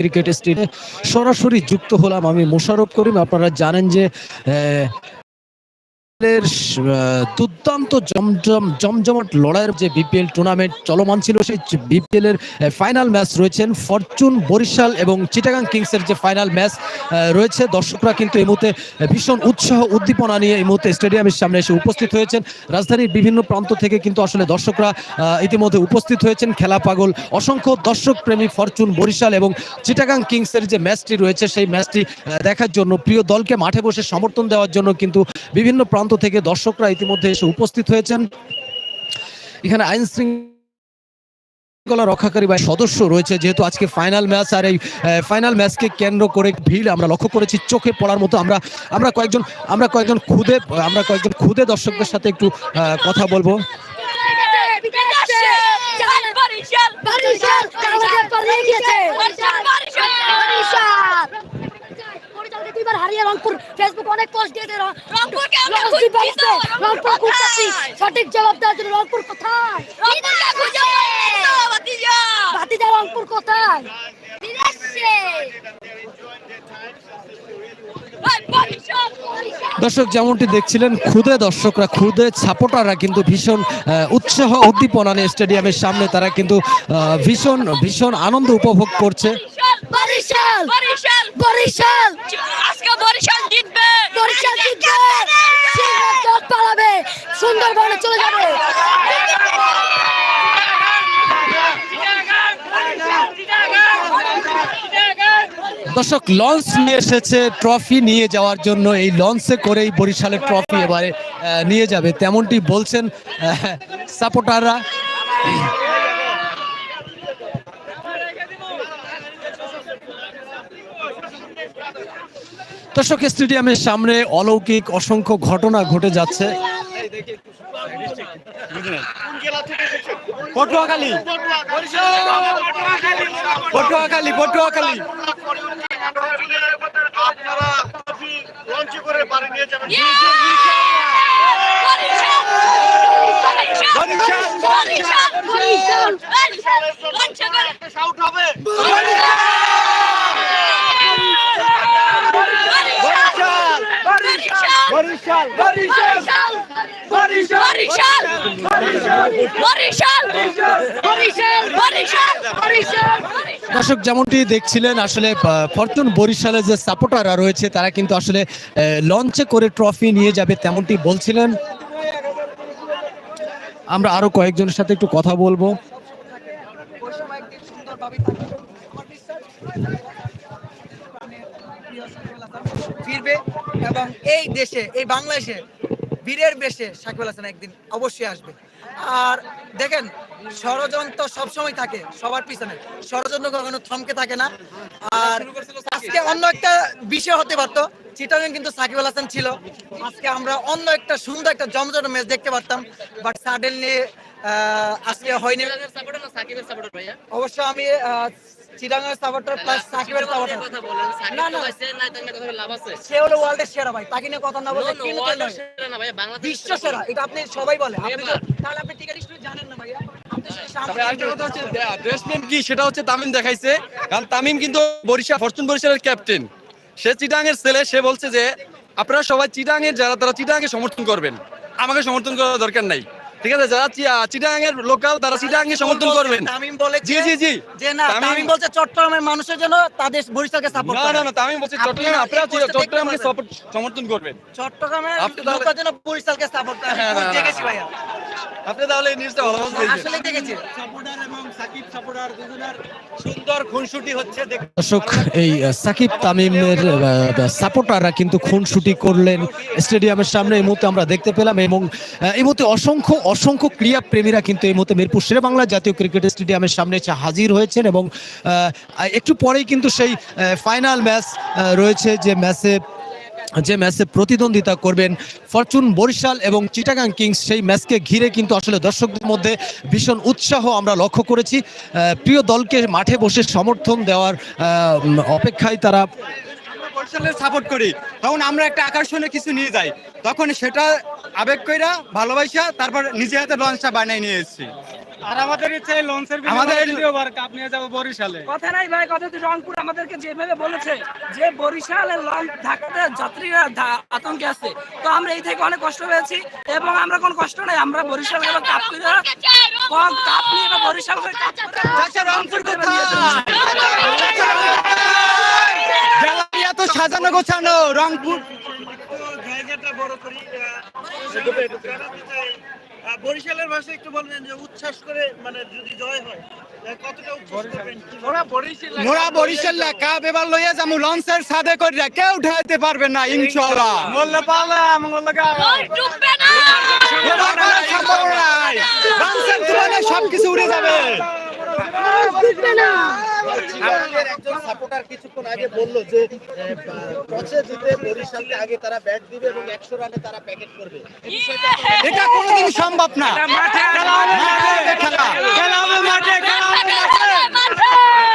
Cricket স্টেডিয়ামে সরাসরি যুক্ত হলাম আমি মোশারফ করিম। আপনারা জানেন যে এর দুর্দান্ত জমজম, জমজমাট লড়াইয়ের যে বিপিএল টুর্নামেন্ট চলমান ছিল, সেই বিপিএল এর ফাইনাল ম্যাচ রয়েছেন ফরচুন বরিশাল এবং চিটাগাং কিংসের যে ফাইনাল ম্যাচ রয়েছে। দর্শকরা কিন্তু এই মুহূর্তে ভীষণ উৎসাহ, উদ্দীপনা নিয়ে এই মুহূর্তে স্টেডিয়ামের সামনে এসে উপস্থিত হয়েছেন। রাজধানীর বিভিন্ন প্রান্ত থেকে কিন্তু আসলে দর্শকরা ইতিমধ্যে উপস্থিত হয়েছেন। খেলা পাগল, অসংখ্য দর্শক প্রেমী ফরচুন বরিশাল এবং চিটাগাং কিংসের যে ম্যাচটি রয়েছে, সেই ম্যাচটি দেখার জন্য, প্রিয় দলকে মাঠে বসে সমর্থন দেওয়ার জন্য কিন্তু বিভিন্ন প্রান্ত থেকে দর্শকরা ইতিমধ্যে এসে উপস্থিত হয়েছেন এখানে আইন শৃঙ্খলা রক্ষাকারী বা সদস্য রয়েছে যেহেতু আজকে ফাইনাল ম্যাচ আর এই ফাইনাল ম্যাচকে কেন্দ্র করে ভিড় আমরা লক্ষ্য করেছি চোখে পড়ার মতো আমরা আমরা কয়েকজন আমরা কয়েকজন খুদে আমরা কয়েকজন খুদে দর্শকদের সাথে একটু কথা বলব দুইবার হারিয়ে রংপুর। ফেসবুক অনেক পোস্ট দিয়ে রং- রংপুরকে আমরা রংপুর খুঁজছি রংপুর খুঁজছি? সঠিক জবাব দেওয়ার জন্য রংপুর কোথায়? ভাতিজা রংপুর কোথায়? বিদেশে দর্শক যেমনটি দেখছিলেন খুদে দর্শকরা খুদে সাপোর্টাররা কিন্তু ভীষণ উৎসাহ উদ্দীপনা নিয়ে স্টেডিয়ামের সামনে তারা কিন্তু ভীষণ ভীষণ আনন্দ উপভোগ করছে। বরিশাল বারিশাল বরিশাল। আজকে বরিশাল জিতবে। বরিশাল জিতবে। সিংহের দল পালাবে। সুন্দরবনে চলে যাবে। দর্শক, লঞ্চ নিয়ে এসেছে ট্রফি নিয়ে যাওয়ার জন্য। এই লঞ্চে করেই বরিশালের ট্রফি এবারে নিয়ে যাবে। তেমনটি বলছেন সাপোর্টাররা দর্শক, স্টেডিয়ামের সামনে অলৌকিক, অসংখ্য ঘটনা ঘটে যাচ্ছে। পটুয়াখালী। পটুয়াখালী পটুয়াখালী। আপনারা লঞ্চ করে বাড়ি নিয়ে যাবেন শাউট হবে বারিশাল বরিশাল বারিশাল বারিশাল বারিশাল বারিশাল বারিশাল বারিশাল দর্শক যেমনটি দেখছিলেন আসলে ফরচুন বরিশালের যে সাপোর্টাররা রয়েছে তারা কিন্তু আসলে লঞ্চে করে ট্রফি নিয়ে যাবে তেমনটি বলছিলেন। আমরা আরও কয়েকজনের সাথে একটু কথা বলব। ফিরবে এবং এই দেশে এই বাংলাদেশে বীরের বেশে সাকিব আল হাসান একদিন অবশ্যই আসবে। আর দেখেন ষড়যন্ত্র সবসময় থাকে সবার পিছনে। ষড়যন্ত্র কখনো থমকে থাকে না। আর আজকে অন্য একটা বিষয় হতে পারতো চিটাগাং কিন্তু সাকিব আল হাসান ছিল। আজকে আমরা অন্য একটা সুন্দর একটা জমজট ম্যাচ দেখতে পারতাম বাট সাডেনলি আজকে হয়নি। অবশ্য আমি সাপোর্টার প্লাস সাকিবের সাপোর্টার না না। সে হলো ওয়ার্ল্ডের সেরা ভাই তাকে নিয়ে কথা না কিন্তু নয়। বিশ্ব সেরা। এটা আপনি সবাই বলে। আপনি তো- তাহলে আপনি জানেন না কি সেটা হচ্ছে তামিম দেখাইছে। কারণ তামিম কিন্তু বরিশাল ফরচুন বরিশালের ক্যাপ্টেন সে চিটাঙের ছেলে সে বলছে যে আপনারা সবাই চিটাঙের যারা তারা চিটাঙকে সমর্থন করবেন। আমাকে সমর্থন করার দরকার নাই। ঠিক আছে যারা চিটাঙের লোকাল তারা চিটাঙকে সমর্থন করবেন। তামিম বলে জি জি জি। যে না তামিম বলছে চট্টগ্রামের মানুষের জন্য তাদের বরিশালকে সাপোর্ট না না না তামিম বলছে চট্টগ্রামে আপনারা চট্টগ্রামকে সমর্থন করবেন। চট্টগ্রামের লোকের জন্য বরিশালকে সাপোর্ট করে। হ্যাঁ, আমি না, না, দেখেছি ভাইয়া? আপনি তাহলে এই নিউজটা ভালো মতো দেখবেন। আসলে দেখেছি। সুন্দর খুনসুটি হচ্ছে দর্শক এই সাকিব তামিমের সাপোর্টাররা কিন্তু খুনসুটি করলেন স্টেডিয়ামের সামনে। এই মুহূর্তে আমরা দেখতে পেলাম এবং এই মুহূর্তে অসংখ্য অসংখ্য ক্রীড়া প্রেমীরা কিন্তু এই মুহূর্তে মিরপুর শেরে বাংলা জাতীয় ক্রিকেট স্টেডিয়ামের সামনে এসে হাজির হয়েছেন এবং একটু পরেই কিন্তু সেই ফাইনাল ম্যাচ রয়েছে যে ম্যাচে যে ম্যাচে প্রতিদ্বন্দ্বিতা করবেন ফরচুন, বরিশাল এবং চিটাগাং কিংস, সেই ম্যাচকে ঘিরে কিন্তু আসলে দর্শকদের মধ্যে ভীষণ উৎসাহ আমরা লক্ষ্য করেছি। প্রিয় দলকে মাঠে বসে সমর্থন দেওয়ার অপেক্ষায় তারা বরিশালের সাপোর্ট করি। তখন আমরা একটা আকর্ষণে কিছু নিয়ে যাই। তখন সেটা আবেগ কইরা ভালোবাসা, তারপর নিজে হাতে লঞ্চটা বানিয়ে নিয়ে এসেছি। আর আমাদের ইচ্ছে লঞ্চের আমাদের- আমাদের দ্বিতীয়বার কাপ নিয়ে যাব বরিশালে। কথা নাই ভাই কথা তো রংপুর আমাদেরকে যেভাবে বলেছে যে বরিশালের লঞ্চ ঢাকাতে যাত্রীরা আতঙ্কে আছে। তো আমরা এই থেকে অনেক কষ্ট পেয়েছি এবং আমরা কোনো কষ্ট নাই আমরা বরিশাল এবং কাপ নিয়ে কম কাপ নিয়ে বা বরিশাল কাপ করে রংপুর করে। গ্যালারিয়া তো সাজানো গোছানো রংপুর। জায়গাটা বড় করি বরিশালের ভাষায় একটু বলবেন যে উচ্ছ্বাস করে মানে যদি জয় হয় মোরা বরিশাল। এবার লইয়া যামু লঞ্চের সাথে কইরা কেউ উঠাইতে পারবে না ইনশাআল্লাহ। বললে পালা মঙ্গল লঞ্চ ডুববে না। এবার নাই। লঞ্চের তুলনায় সবকিছু উড়ে যাবে। আপনাদের একজন সাপোর্টার কিছুক্ষণ আগে বলল যে টসে জিতে বরিশালকে আগে তারা ব্যাট দিবে এবং একশো রানে তারা প্যাকেট করবে। এটা কোনোদিন সম্ভব না।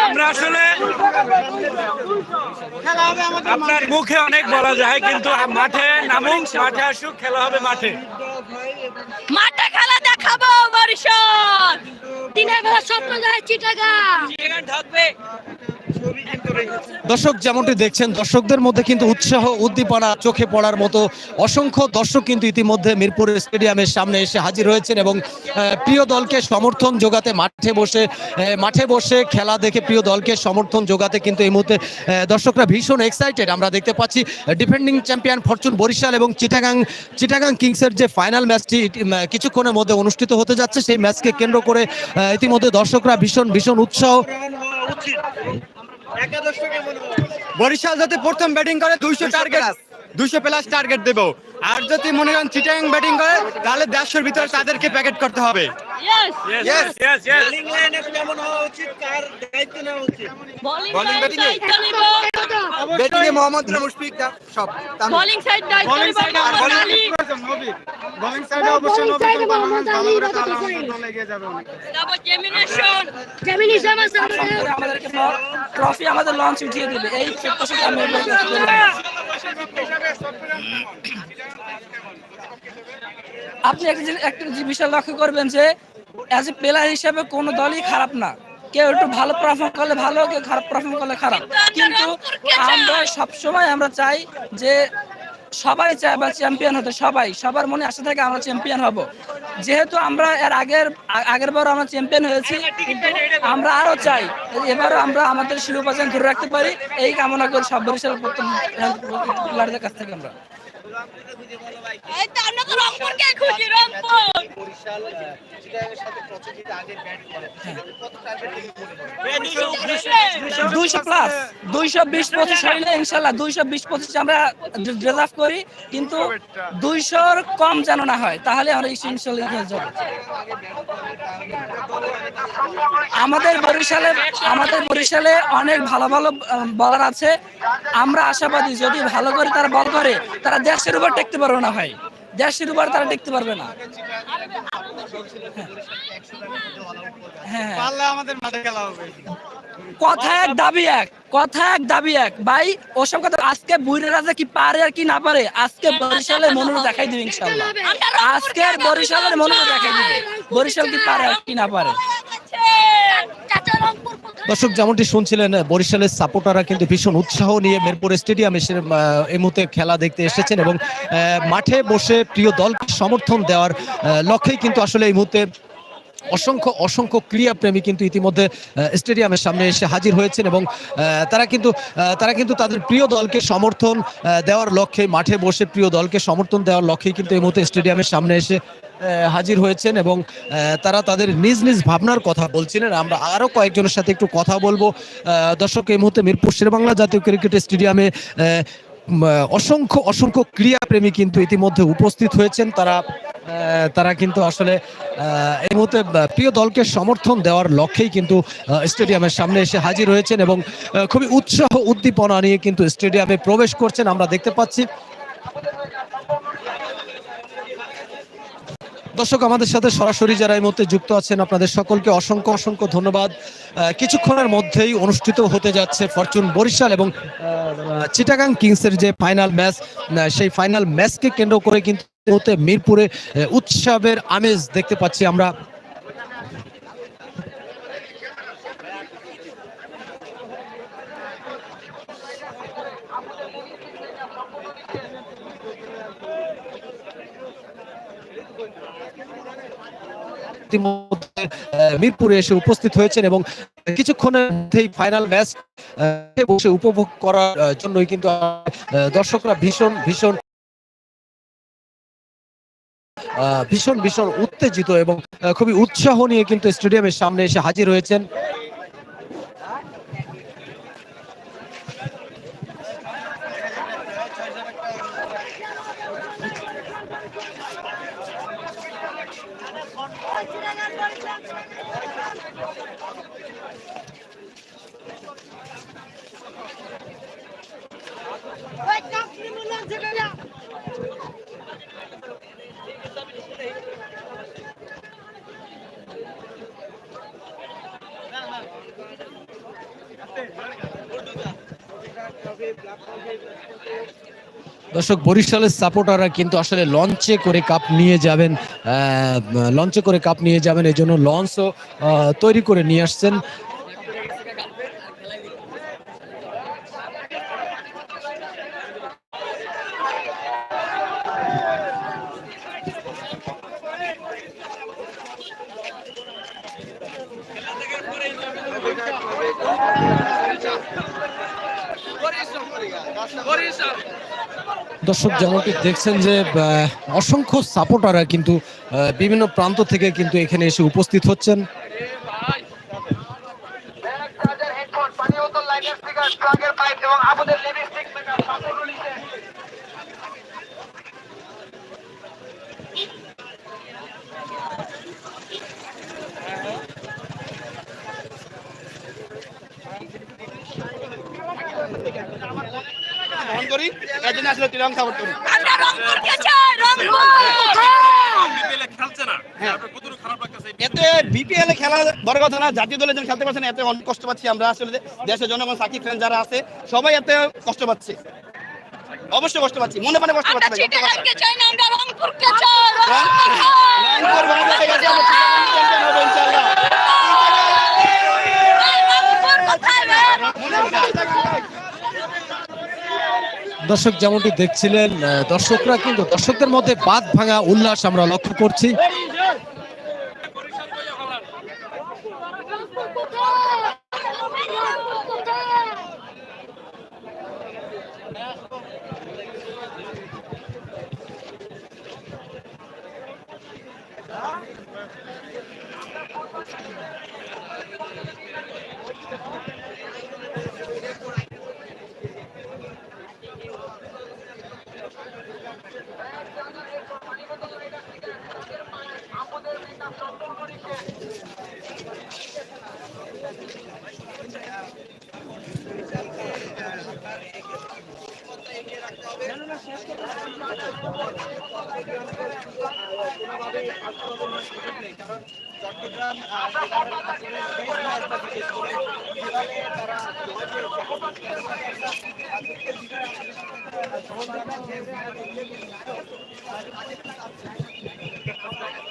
আমরা আসলে আপনার মুখে অনেক বলা যায় কিন্তু মাঠে নামুক মাঠে আসুক খেলা হবে মাঠে। মাঠে খেলা দেখাবো স্বপ্ন যায় চিটাগা দর্শক যেমনটি দেখছেন, দর্শকদের মধ্যে কিন্তু উৎসাহ, উদ্দীপনা চোখে পড়ার মতো অসংখ্য দর্শক কিন্তু ইতিমধ্যে মিরপুর স্টেডিয়ামের সামনে এসে হাজির হয়েছেন এবং প্রিয় দলকে সমর্থন যোগাতে মাঠে বসে মাঠে বসে খেলা দেখে প্রিয় দলকে সমর্থন যোগাতে কিন্তু এই মুহূর্তে দর্শকরা ভীষণ এক্সাইটেড আমরা দেখতে পাচ্ছি ডিফেন্ডিং চ্যাম্পিয়ন ফরচুন বরিশাল এবং চিটাগাং চিটাগাং কিংসের যে ফাইনাল ম্যাচটি কিছুক্ষণের মধ্যে অনুষ্ঠিত হতে যাচ্ছে। সেই ম্যাচকে কেন্দ্র করে ইতিমধ্যে দর্শকরা ভীষণ ভীষণ উৎসাহ। বরিশাল যদি প্রথম ব্যাটিং করে দুইশো টার্গেট দুইশো প্লাস টার্গেট দেবো। আর যদি মনে করেন চিটাং ব্যাটিং করে তাহলে দেড়শোর ভিতরে তাদেরকে প্যাকেট করতে হবে। ট্রফি আমাদের। লঞ্চ উঠিয়ে দিবে। এই আমি। আপনি একটা বিষয় লক্ষ্য করবেন যে অ্যাজ এ প্লেয়ার হিসেবে কোনো দলই খারাপ না কেউ একটু ভালো পারফর্ম করলে ভালো কেউ খারাপ পারফর্ম করলে খারাপ কিন্তু আমরা সবসময় আমরা চাই যে সবাই চায় বা চ্যাম্পিয়ন হতে সবাই সবার মনে আশা থাকে আমরা চ্যাম্পিয়ন হব যেহেতু আমরা এর আগের আগের বার আমরা চ্যাম্পিয়ন হয়েছি কিন্তু আমরা আরও চাই এবারও আমরা আমাদের শিরোপা ধরে রাখতে পারি এই কামনা করি সব বরিশাল প্লেয়ারদের কাছ থেকে আমরা মনে হয় দুইশো প্লাস দুইশো বিশ পঁচিশ হইলে ইনশাল্লাহ দুইশো বিশ পঁচিশ আমরা রিজার্ভ করি কিন্তু দুইশোর কম যেন না হয় তাহলে আমরা ইনশাল্লাহ আমাদের বরিশালে আমাদের বরিশালে অনেক ভালো ভালো বলার আছে। আমরা আশাবাদী যদি ভালো করে তারা বল করে তারা দেশের উপর টেকতে পারবে না ভাই। দেশের উপর তারা টেকতে পারবে না। হ্যাঁ। আমাদের মাঠে খেলা হবে। কথা এক দাবি এক কথা এক দাবি এক। ভাই ওসব কথা আজকে বুইরা রাজা কি পারে আর কি না পারে আজকে বরিশালের মনুর দেখাই দিবে ইনশাল্লাহ আজকের বরিশালের মনুর দেখাই দিবে। বরিশাল কি পারে আর কি না পারে। দর্শক, যেমনটি শুনছিলেন, বরিশালের সাপোর্টাররা কিন্তু ভীষণ উৎসাহ নিয়ে মিরপুর স্টেডিয়ামে এসে এই মুহূর্তে খেলা দেখতে এসেছেন এবং মাঠে বসে প্রিয় দলকে সমর্থন দেওয়ার লক্ষ্যেই কিন্তু আসলে এই মুহূর্তে অসংখ্য অসংখ্য ক্রীড়াপ্রেমী কিন্তু ইতিমধ্যে স্টেডিয়ামের সামনে এসে হাজির হয়েছেন এবং তারা কিন্তু তারা কিন্তু তাদের প্রিয় দলকে সমর্থন দেওয়ার লক্ষ্যে, মাঠে বসে প্রিয় দলকে সমর্থন দেওয়ার লক্ষ্যেই কিন্তু এই মুহূর্তে স্টেডিয়ামের সামনে এসে হাজির হয়েছেন এবং তারা তাদের নিজ নিজ ভাবনার কথা বলছিলেন। আমরা আরও কয়েকজনের সাথে একটু কথা বলব। দর্শক, এই মুহূর্তে মিরপুর শেরবাংলা জাতীয় ক্রিকেট স্টেডিয়ামে অসংখ্য অসংখ্য ক্রীড়াপ্রেমী কিন্তু ইতিমধ্যে উপস্থিত হয়েছেন। তারা তারা কিন্তু আসলে এই মুহূর্তে প্রিয় দলকে সমর্থন দেওয়ার লক্ষ্যেই কিন্তু স্টেডিয়ামের সামনে এসে হাজির হয়েছেন এবং খুবই উৎসাহ, উদ্দীপনা নিয়ে কিন্তু স্টেডিয়ামে প্রবেশ করছেন। আমরা দেখতে পাচ্ছি দর্শক, আমাদের সাথে সরাসরি যারা এই মুহূর্তে যুক্ত আছেন, আপনাদের সকলকে অসংখ্য অসংখ্য ধন্যবাদ। কিছুক্ষণের মধ্যেই অনুষ্ঠিত হতে যাচ্ছে ফরচুন বরিশাল এবং চিটাগাং কিংসের যে ফাইনাল ম্যাচ সেই ফাইনাল ম্যাচকে কেন্দ্র করে কিন্তু মিরপুরে উৎসবের আমেজ দেখতে পাচ্ছি আমরা। ইতিমধ্যে মিরপুরে এসে উপস্থিত হয়েছেন এবং কিছুক্ষণের মধ্যেই ফাইনাল ম্যাচ বসে উপভোগ করার জন্যই কিন্তু দর্শকরা ভীষণ ভীষণ ভীষণ ভীষণ উত্তেজিত এবং খুবই উৎসাহ নিয়ে কিন্তু স্টেডিয়ামের সামনে এসে হাজির হয়েছেন। দর্শক, বরিশালের সাপোর্টাররা কিন্তু আসলে লঞ্চে করে কাপ নিয়ে যাবেন লঞ্চে করে কাপ নিয়ে যাবেন এই জন্য লঞ্চও তৈরি করে নিয়ে আসছেন। দর্শক যেমনটি দেখছেন যে অসংখ্য সাপোর্টাররা কিন্তু বিভিন্ন প্রান্ত থেকে কিন্তু এখানে এসে উপস্থিত হচ্ছেন। আমরা রংপুরকে চাই রংপুর এতে বিপিএল এ খেলা বড় কথা না জাতীয় দলের জন্য খেলতে পারছে না এতে অনেক কষ্ট পাচ্ছি আমরা আসলে। দেশের জনগণ সাকিব খান যারা আছে সবাই এতে কষ্ট পাচ্ছে। অবশ্যই কষ্ট পাচ্ছি মনে মনে কষ্ট আমরা পাচ্ছি ভাই, সত্য কথা। চিটাগাংকে চাই না আমরা রংপুরকে চাই রংপুর ভালো হয়ে গেছে, আমরা চ্যাম্পিয়ন হব ইনশাআল্লাহ। রংপুর কোথায় রে? দর্শক যেমনটি দেখছিলেন দর্শকরা কিন্তু দর্শকদের মধ্যে বাদ ভাঙা উল্লাস আমরা লক্ষ্য করছি।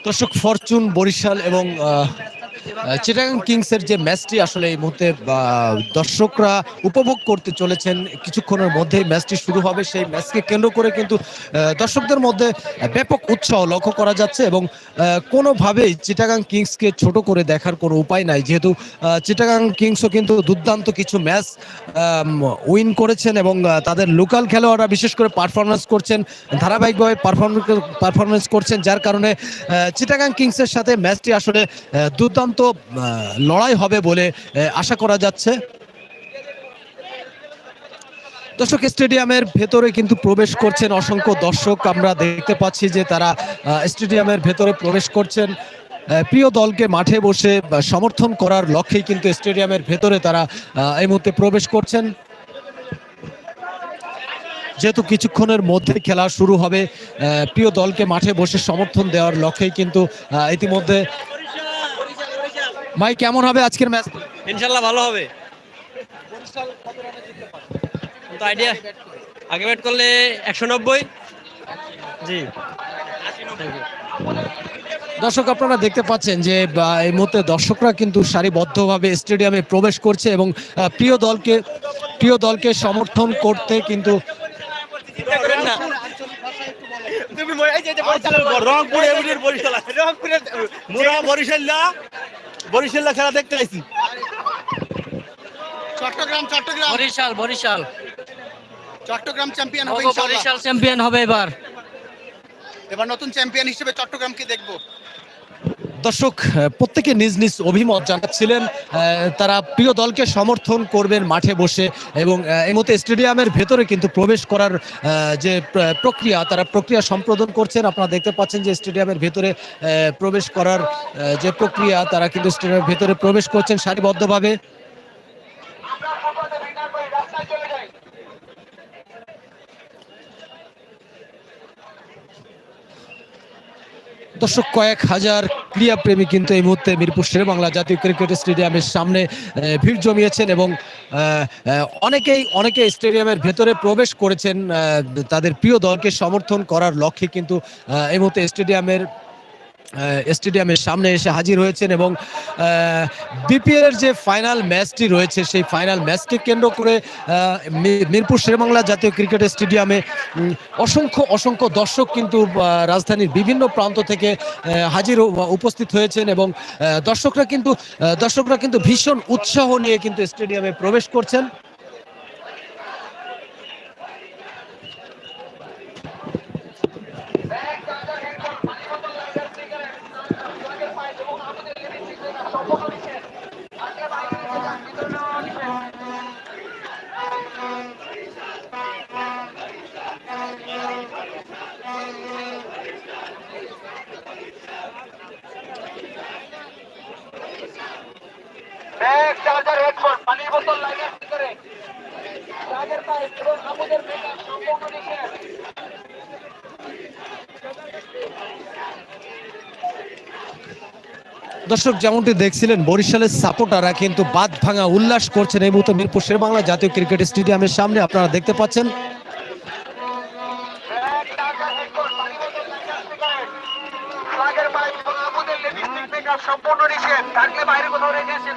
দর্শক ফরচুন বরিশাল এবং চিটাগাং কিংসের যে ম্যাচটি আসলে এই মুহূর্তে দর্শকরা উপভোগ করতে চলেছেন, কিছুক্ষণের মধ্যেই ম্যাচটি শুরু হবে। সেই ম্যাচকে কেন্দ্র করে কিন্তু দর্শকদের মধ্যে ব্যাপক উৎসাহ লক্ষ্য করা যাচ্ছে এবং কোনোভাবেই চিটাগাং কিংসকে ছোট করে দেখার কোনো উপায় নাই। যেহেতু চিটাগাং কিংসও কিন্তু দুর্দান্ত কিছু ম্যাচ উইন করেছেন এবং তাদের লোকাল খেলোয়াড়রা বিশেষ করে পারফরমেন্স করছেন, ধারাবাহিকভাবে পারফরমেন্স করছেন, যার কারণে চিটাগাং কিংসের সাথে ম্যাচটি আসলে দুর্দান্ত লড়াই হবে বলে আশা করা যাচ্ছে। দর্শক, স্টেডিয়ামের ভেতরে কিন্তু প্রবেশ করছেন অসংখ্য দর্শক। আমরা দেখতে পাচ্ছি যে তারা স্টেডিয়ামের ভেতরে প্রবেশ করছেন। প্রিয় দলকে মাঠে বসে সমর্থন করার লক্ষ্যেই কিন্তু স্টেডিয়ামের ভেতরে তারা এই মুহূর্তে প্রবেশ করছেন। যেহেতু কিছুক্ষণের মধ্যে খেলা শুরু হবে প্রিয় দলকে মাঠে বসে সমর্থন দেওয়ার লক্ষ্যেই কিন্তু ইতিমধ্যে ভাই কেমন হবে আজকের ম্যাচ ইনশাল্লাহ ভালো হবে। তো আইডিয়া আগে ব্যাট করলে একশো নব্বই। জি। দর্শক আপনারা দেখতে পাচ্ছেন যে এই মুহূর্তে দর্শকরা কিন্তু সারিবদ্ধভাবে স্টেডিয়ামে প্রবেশ করছে এবং প্রিয় দলকে প্রিয় দলকে সমর্থন করতে কিন্তু তুমি মই- এই যে এই যে বরিশালের রংপুর এমনির বরিশাল। রংপুরের মোরা বরিশাল্লা খেলা দেখতে আইছি চট্টগ্রাম চট্টগ্রাম। বরিশাল বরিশাল। চট্টগ্রাম চ্যাম্পিয়ন হবে ইনশাআল্লাহ। বরিশাল চ্যাম্পিয়ন হবে এবার। এবার নতুন চ্যাম্পিয়ন হিসেবে চট্টগ্রামকে দেখব। দর্শক প্রত্যেকে নিজ নিজ অভিমত জানাচ্ছিলেন তারা প্রিয় দলকে সমর্থন করবেন মাঠে বসে এবং এই মতো স্টেডিয়ামের ভেতরে কিন্তু প্রবেশ করার যে প্রক্রিয়া, তারা প্রক্রিয়া সম্পাদন করছেন। আপনারা দেখতে পাচ্ছেন যে স্টেডিয়ামের ভেতরে প্রবেশ করার যে প্রক্রিয়া, তারা কিন্তু স্টেডিয়ামের ভেতরে প্রবেশ করছেন সারিবদ্ধভাবে। দর্শক, কয়েক হাজার ক্রীড়াপ্রেমী কিন্তু এই মুহূর্তে মিরপুর শেরে বাংলা জাতীয় ক্রিকেট স্টেডিয়ামের সামনে ভিড় জমিয়েছেন এবং অনেকেই, অনেকে স্টেডিয়ামের ভেতরে প্রবেশ করেছেন তাদের প্রিয় দলকে সমর্থন করার লক্ষ্যে কিন্তু এই মুহূর্তে স্টেডিয়ামের স্টেডিয়ামের সামনে এসে হাজির হয়েছেন এবং বিপিএল এর যে ফাইনাল ম্যাচটি রয়েছে, সেই ফাইনাল ম্যাচকে কেন্দ্র করে মিরপুর শেরেবাংলা জাতীয় ক্রিকেট স্টেডিয়ামে অসংখ্য অসংখ্য দর্শক কিন্তু রাজধানীর বিভিন্ন প্রান্ত থেকে হাজির উপস্থিত হয়েছেন এবং দর্শকরা কিন্তু দর্শকরা কিন্তু ভীষণ উৎসাহ নিয়ে কিন্তু স্টেডিয়ামে প্রবেশ করছেন। দর্শক, যেমনটি দেখছিলেন, বরিশালের সাপোর্টাররা কিন্তু বাদ ভাঙা উল্লাস করছেন। এই মুহূর্তে মিরপুর শেরবাংলা জাতীয় ক্রিকেট স্টেডিয়ামের সামনে আপনারা দেখতে পাচ্ছেন। সম্পূর্ণ থাকলে বাইরে কোথাও রেখে আসেন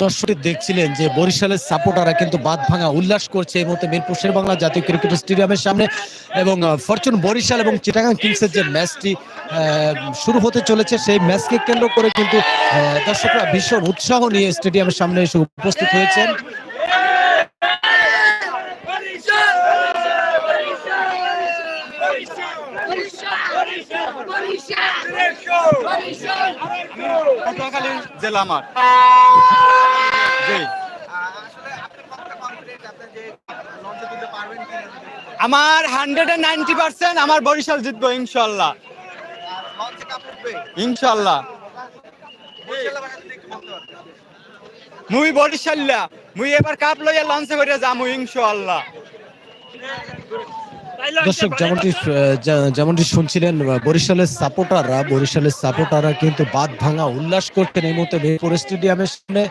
দর্শকটি দেখছিলেন যে বরিশালের সাপোর্টাররা কিন্তু বাদ ভাঙা উল্লাস করছে এই মুহূর্তে মিরপুর শেরবাংলা জাতীয় ক্রিকেট স্টেডিয়ামের সামনে এবং ফরচুন বরিশাল এবং চিটাগাং কিংসের যে ম্যাচটি শুরু হতে চলেছে সেই ম্যাচকে কেন্দ্র করে কিন্তু দর্শকরা ভীষণ উৎসাহ নিয়ে স্টেডিয়ামের সামনে এসে উপস্থিত হয়েছেন। পটুয়াখালী জেলা আমার। আমার হান্ড্রেড এন্ড নাইনটি পার্সেন্ট আমার বরিশাল জিতবো, ইনশাল্লাহ। ইনশাল্লাহ। মুই বরিশাল্লা মুই এবার কাপ লইয়া লঞ্চে করে যামু, ইনশাল্লাহ। দর্শক যেমনটি যেমনটি শুনছিলেন বরিশালের সাপোর্টাররা বরিশালের সাপোর্টাররা কিন্তু বাদ ভাঙা উল্লাস করতেন এই মুহূর্তে মিরপুর স্টেডিয়ামের সামনে।